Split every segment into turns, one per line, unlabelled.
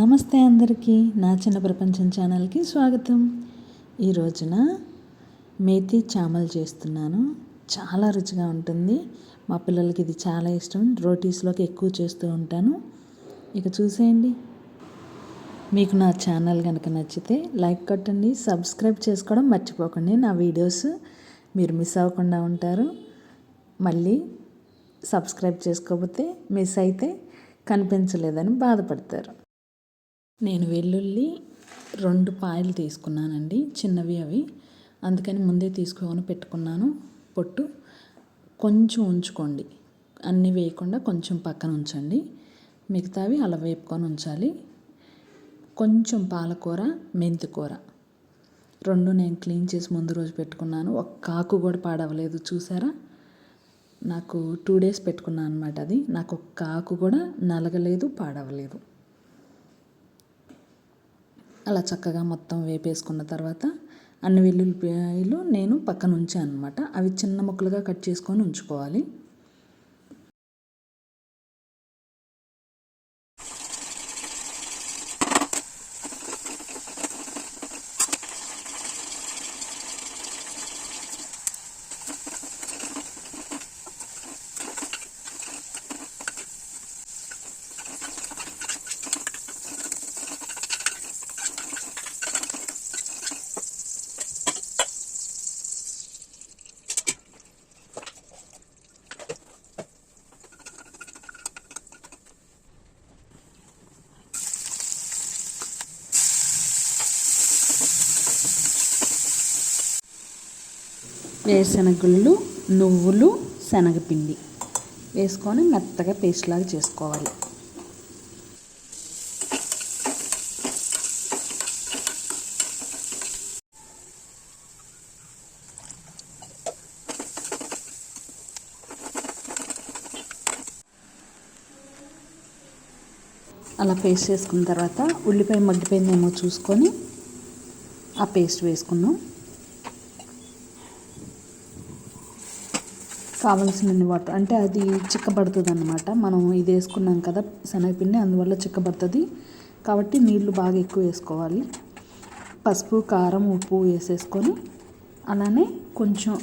నమస్తే అందరికీ నా చిన్న ప్రపంచం ఛానల్కి స్వాగతం. ఈ రోజున మేతి చామలు చేస్తున్నాను. చాలా రుచిగా ఉంటుంది. మా పిల్లలకి ఇది చాలా ఇష్టం. రోటీస్లోకి ఎక్కువ చేస్తూ ఉంటాను. ఇక చూసేయండి. మీకు నా ఛానల్ కనుక నచ్చితే లైక్ కొట్టండి సబ్స్క్రైబ్ చేసుకోవడం మర్చిపోకండి. నా వీడియోస్ మీరు మిస్ అవ్వకుండా ఉంటారు. మళ్ళీ సబ్స్క్రైబ్ చేసుకోకపోతే మిస్ అయితే కనిపించలేదని బాధపడతారు. నేను వెల్లుల్లి రెండు పాయలు తీసుకున్నానండి. చిన్నవి అవి. అందుకని ముందే తీసుకొని పెట్టుకున్నాను. పొట్టు కొంచెం ఉంచుకోండి. అన్నీ వేయకుండా కొంచెం పక్కన ఉంచండి. మిగతావి అలా వేపుకొని ఉంచాలి. కొంచెం పాలకూర మెంతికూర. రెండు నేను క్లీన్ చేసి ముందు రోజు పెట్టుకున్నాను. ఒక కాకు కూడా పాడవలేదు. చూసారా? నాకు టూ డేస్ పెట్టుకున్నాను అనమాట అది. నాకు ఒక కాకు కూడా నలగలేదు పాడవలేదు. అలా చక్కగా మొత్తం వేపేసుకున్న తర్వాత అన్ని వెల్లుల్లిపాయలు నేను పక్కన ఉంచాను అనమాట అవి చిన్న ముక్కలుగా కట్ చేసుకొని ఉంచుకోవాలి. వేరుశనగుళ్ళు నువ్వులు శనగపిండి వేసుకొని మెత్తగా పేస్ట్ లాగా చేసుకోవాలి. అలా పేస్ట్ చేసుకున్న తర్వాత ఉల్లిపాయ మగ్గిపోయిందేమో చూసుకొని ఆ పేస్ట్ వేసుకున్నాం కావలసినన్ని వాటర్ అంటే అది చిక్కబడుతుంది అనమాట మనం ఇది వేసుకున్నాం కదా శనగపిండి అందువల్ల చిక్కబడుతుంది. కాబట్టి నీళ్ళు బాగా ఎక్కువ వేసుకోవాలి. పసుపు కారం ఉప్పు వేసేసుకొని అలానే కొంచెం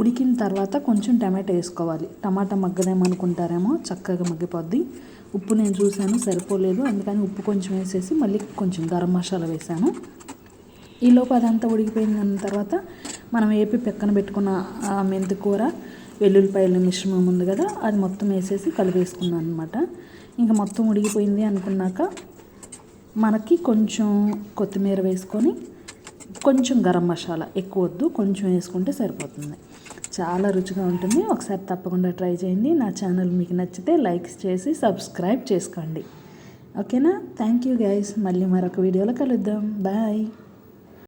ఉడికిన తర్వాత కొంచెం టమాటా వేసుకోవాలి. టమాటా మగ్గదేమనుకుంటారేమో చక్కగా మగ్గిపోద్ది. ఉప్పు నేను చూశాను సరిపోలేదు. అందుకని ఉప్పు కొంచెం వేసేసి మళ్ళీ కొంచెం గరం మసాలా వేసాను ఈలోపు అదంతా ఉడికిపోయిన తర్వాత మనం ఏపీ పెక్కన పెట్టుకున్న మెంతి కూర వెల్లుల్లిపాయల మిశ్రమం ఉంది కదా అది మొత్తం వేసేసి కలిపేసుకున్నాను అనమాట ఇంకా మొత్తం ఉడిగిపోయింది అనుకున్నాక మనకి కొంచెం కొత్తిమీర వేసుకొని కొంచెం గరం మసాలా ఎక్కువ వద్దు కొంచెం వేసుకుంటే సరిపోతుంది. చాలా రుచిగా ఉంటుంది. ఒకసారి తప్పకుండా ట్రై చేయండి. నా ఛానల్ మీకు నచ్చితే లైక్స్ చేసి సబ్స్క్రైబ్ చేసుకోండి. ఓకేనా? Thank you guys. మళ్ళీ మరొక వీడియోలో కలుద్దాం. బాయ్.